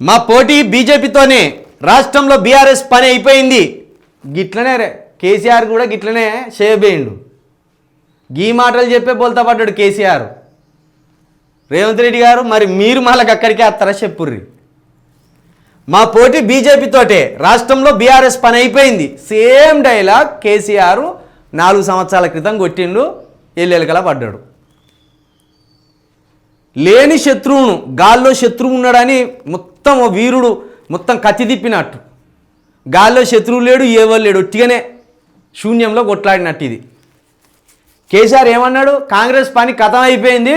మా పోటీ బీజేపీతోనే రాష్ట్రంలో బీఆర్ఎస్ పని అయిపోయింది. గిట్లనే రే కేసీఆర్ కూడా గిట్లనే చేయబోయిండు గీ మాటలు చెప్పే బోల్తా పడ్డాడు కేసీఆర్. రేవంత్ రెడ్డి గారు మరి మీరు మళ్ళీ అక్కడికే వస్తారా చెప్పుర్రి. మా పోటీ బీజేపీతోటే రాష్ట్రంలో బీఆర్ఎస్ పని అయిపోయింది. సేమ్ డైలాగ్ కేసీఆర్ నాలుగు సంవత్సరాల క్రితం కొట్టిండు ఎల్లెలకలా పడ్డాడు. లేని శత్రువును గాల్లో శత్రువు ఉన్నాడని మొత్తం ఓ వీరుడు మొత్తం కత్తి తిప్పినట్టు. గాల్లో శత్రువు లేడు ఏవో లేడు ఒట్టిగానే శూన్యంలో కొట్లాడినట్టు ఇది. కేసీఆర్ ఏమన్నాడు? కాంగ్రెస్ పని కథం అయిపోయింది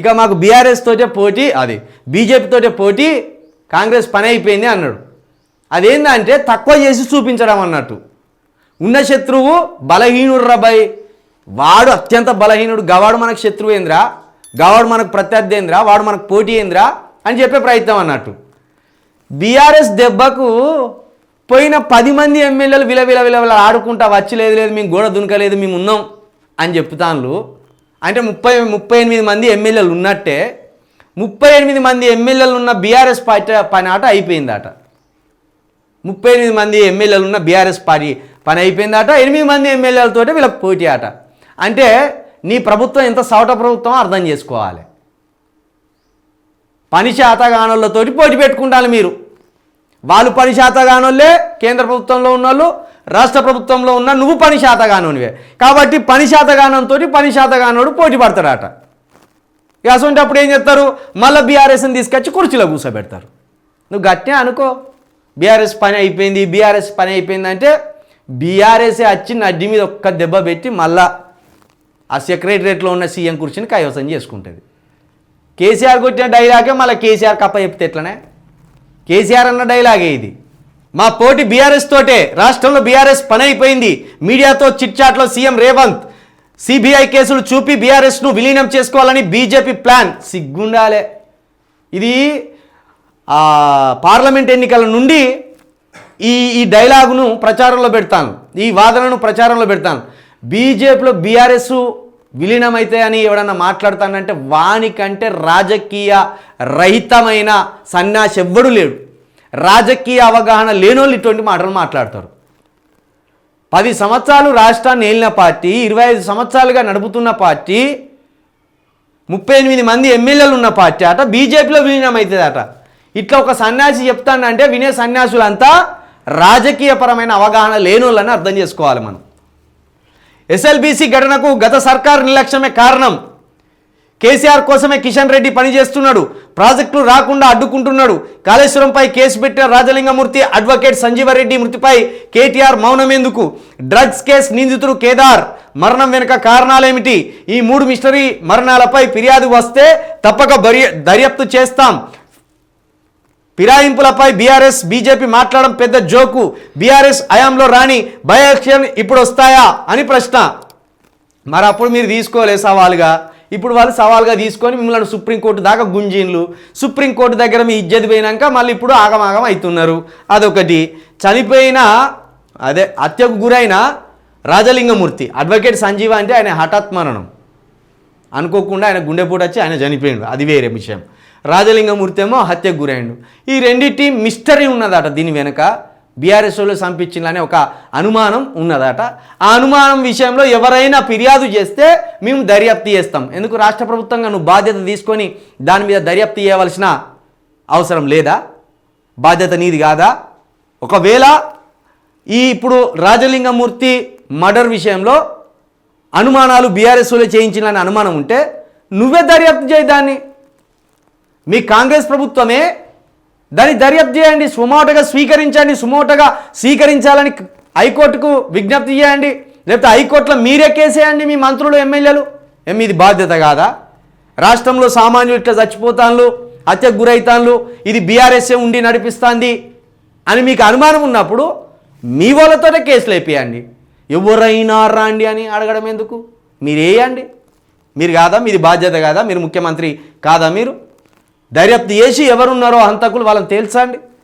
ఇక మాకు బీఆర్ఎస్ తోటే పోటీ అది బీజేపీతోటే పోటీ కాంగ్రెస్ పని అయిపోయింది అన్నాడు. అదేంటంటే తక్కువ చేసి చూపించడం అన్నట్టు. ఉన్న శత్రువు బలహీనుడు రబ్బాయి వాడు అత్యంత బలహీనుడు గవాడు మనకు శత్రువు ఏంద్రా గవాడు మనకు ప్రత్యర్థి ఏంద్రా వాడు మనకు పోటీ ఏంద్రా అని చెప్పే ప్రయత్నం అన్నట్టు. బీఆర్ఎస్ దెబ్బకు పోయిన పది మంది ఎమ్మెల్యేలు విల విల విల విల ఆడుకుంటా వచ్చి లేదు లేదు మేము గోడ దునకలేదు మేము ఉన్నాం అని చెప్తాను అంటే ముప్పై ముప్పై ఎనిమిది మంది ఎమ్మెల్యేలు ఉన్నట్టే ముప్పై ఎనిమిది మంది ఎమ్మెల్యేలు ఉన్న బీఆర్ఎస్ పార్టీ పని ఆట అయిపోయిందట. ముప్పై ఎనిమిది మంది ఎమ్మెల్యేలు ఉన్న బీఆర్ఎస్ పార్టీ పని అయిపోయిందట ఎనిమిది మంది ఎమ్మెల్యేలతో వీళ్ళకి పోటీ ఆట. అంటే నీ ప్రభుత్వం ఎంత సవట ప్రభుత్వం అర్థం చేసుకోవాలి. పని శాతగానోళ్ళతోటి పోటీ పెట్టుకుంటాను మీరు. వాళ్ళు పని శాతగానోళ్ళే కేంద్ర ప్రభుత్వంలో ఉన్నోళ్ళు రాష్ట్ర ప్రభుత్వంలో ఉన్న నువ్వు పని శాతగానోనివే కాబట్టి పని శాతగానంతో పని శాతగానోడు పోటీ పడతాడట. ఇక అసలు అప్పుడు ఏం చేస్తారు? మళ్ళీ బీఆర్ఎస్ని తీసుకొచ్చి కుర్చీలో కూర్చోబెడతారు నువ్వు గట్టే అనుకో. బీఆర్ఎస్ పని అయిపోయింది బీఆర్ఎస్ పని అయిపోయింది అంటే బీఆర్ఎస్ఏ వచ్చి నడ్డి మీద ఒక్క దెబ్బ పెట్టి మళ్ళా ఆ సెక్రటరేట్లో ఉన్న సీఎం కుర్చీని కైవసం చేసుకుంటుంది. కేసీఆర్ కొట్టిన డైలాగే మళ్ళీ కేసీఆర్ కప్ప చెప్తే ఎట్లనే? కేసీఆర్ అన్న డైలాగే ఇది. మా పోటీ బీఆర్ఎస్ తోటే రాష్ట్రంలో బీఆర్ఎస్ పని అయిపోయింది మీడియాతో చిట్చాట్లో సీఎం రేవంత్. సిబిఐ కేసులు చూపి బీఆర్ఎస్ను విలీనం చేసుకోవాలని బీజేపీ ప్లాన్. సిగ్గుండాలే. ఇది పార్లమెంట్ ఎన్నికల నుండి ఈ ఈ డైలాగును ప్రచారంలో పెడతాను. ఈ వాదనను ప్రచారంలో పెడతాను. బీజేపీలో బీఆర్ఎస్ విలీనమైతే అని ఎవడన్నా మాట్లాడతానంటే వానికంటే రాజకీయ రహితమైన సన్యాసి ఎవ్వడు లేడు. రాజకీయ అవగాహన లేనోళ్ళు ఇటువంటి మాటలు మాట్లాడతారు. పది సంవత్సరాలు రాష్ట్రాన్ని ఏలిన పార్టీ ఇరవై ఐదు సంవత్సరాలుగా నడుపుతున్న పార్టీ ముప్పై ఎనిమిది మంది ఎమ్మెల్యేలు ఉన్న పార్టీ అట బీజేపీలో విలీనమవుతుంది అట ఇట్లా ఒక సన్యాసి చెప్తానంటే వినే సన్యాసులంతా రాజకీయపరమైన అవగాహన లేనోళ్ళని అర్థం చేసుకోవాలి మనం. ఎస్ఎల్బీసీ ఘటనకు గత సర్కార్ నిర్లక్ష్యమే కారణం. కేసీఆర్ కోసమే కిషన్ రెడ్డి పనిచేస్తున్నాడు. ప్రాజెక్టులు రాకుండా అడ్డుకుంటున్నాడు. కాళేశ్వరంపై కేసు పెట్టిన రాజలింగమూర్తి అడ్వకేట్ సంజీవరెడ్డి మృతిపై కేటీఆర్ మౌనమెందుకు. డ్రగ్స్ కేసు నిందితుడు కేదార్. మరణం వెనుక కారణాలేమిటి? ఈ మూడు మిషనరీ మరణాలపై ఫిర్యాదు వస్తే తప్పక దర్యాప్తు చేస్తాం. ఫిరాయింపులపై బీఆర్ఎస్ బీజేపీ మాట్లాడడం పెద్ద జోకు. బీఆర్ఎస్ హయాంలో రాని బై ఇప్పుడు వస్తాయా అని ప్రశ్న. మరి అప్పుడు మీరు తీసుకోలే సవాల్గా. ఇప్పుడు వాళ్ళు సవాల్గా తీసుకొని మిమ్మల్ని సుప్రీంకోర్టు దాకా గుంజీన్లు. సుప్రీంకోర్టు దగ్గర మీ ఇజ్జతి పోయినాక మళ్ళీ ఇప్పుడు ఆగమాగం అవుతున్నారు. అదొకటి. చనిపోయిన అదే హత్యకు గురైన రాజలింగమూర్తి. అడ్వకేట్ సంజీవ అంటే ఆయన హఠాత్ మరణం. అనుకోకుండా ఆయన గుండెపోటు వచ్చి ఆయన చనిపోయిండు. అది వేరే విషయం. రాజలింగమూర్తి ఏమో హత్యకు గురైండు. ఈ రెండింటి మిస్టరీ ఉన్నదట దీని వెనుక. బీఆర్ఎస్ వాళ్ళు సంపించిందనే ఒక అనుమానం ఉన్నదట. ఆ అనుమానం విషయంలో ఎవరైనా ఫిర్యాదు చేస్తే మేము దర్యాప్తు చేస్తాం. ఎందుకు రాష్ట్ర ప్రభుత్వంగా నువ్వు బాధ్యత తీసుకొని దాని మీద దర్యాప్తు చేయవలసిన అవసరం లేదా? బాధ్యత నీది కాదా? ఒకవేళ ఈ ఇప్పుడు రాజలింగమూర్తి మర్డర్ విషయంలో అనుమానాలు బీఆర్ఎస్ వాళ్ళు చేయించాలని అనుమానం ఉంటే నువ్వే దర్యాప్తు చేయి దాన్ని. మీ కాంగ్రెస్ ప్రభుత్వమే దాన్ని దర్యాప్తు చేయండి సుమోటగా స్వీకరించండి సుమోటగా స్వీకరించాలని హైకోర్టుకు విజ్ఞప్తి చేయండి. లేకపోతే హైకోర్టులో మీరే కేసేయండి మీ మంత్రులు ఎమ్మెల్యేలు. ఏం ఇది బాధ్యత కాదా? రాష్ట్రంలో సామాన్యులు ఇట్లా చచ్చిపోతాన్లు హత్యకు గురవుతాన్లు ఇది బీఆర్ఎస్ఏ ఉండి నడిపిస్తాంది అని మీకు అనుమానం ఉన్నప్పుడు మీ వాళ్ళతోనే కేసులు వేపియండి. ఎవరైనా రాండి అని అడగడం ఎందుకు? మీరేయండి మీరు కాదా? మీది బాధ్యత కాదా? మీరు ముఖ్యమంత్రి కాదా మీరు? దర్యాప్తు చేసి ఎవరున్నారో హంతకులు వాళ్ళని తేల్చండి.